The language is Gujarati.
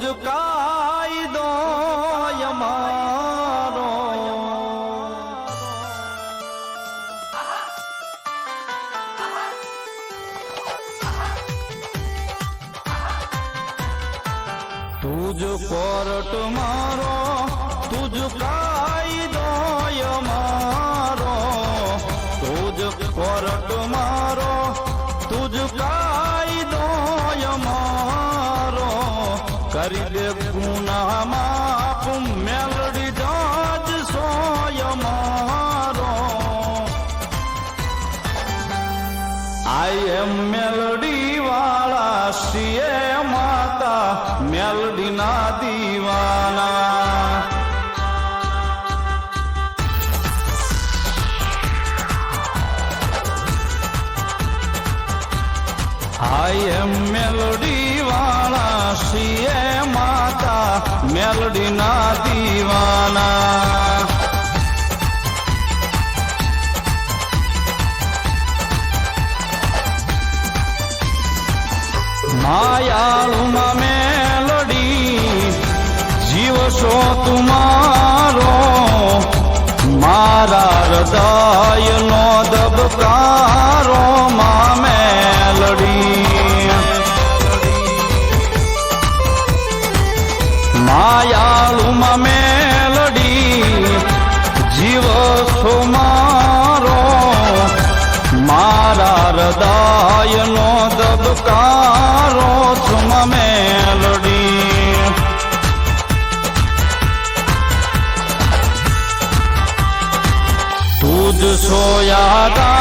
જ કાયદો અમારો તું જ કોર્ટ મારો કરી દે ગુના માફ મેલડી જાજ સોય મારો. આઈ એમ મેલડી વાળા સીએ માતા મેલડી ના દીવાના. આઈ એમ મેલડી સીએ માતા મેલડીના દીવાના. માયાળુમાં મેલડી જીવ છો તુમારો મારા હૃદયનો દબકારો માં માયાળુમાં મેલડી જીવ છો મારો. મારા હૃદયનો દબકારો છો મેલડી. તું જ સોયાદા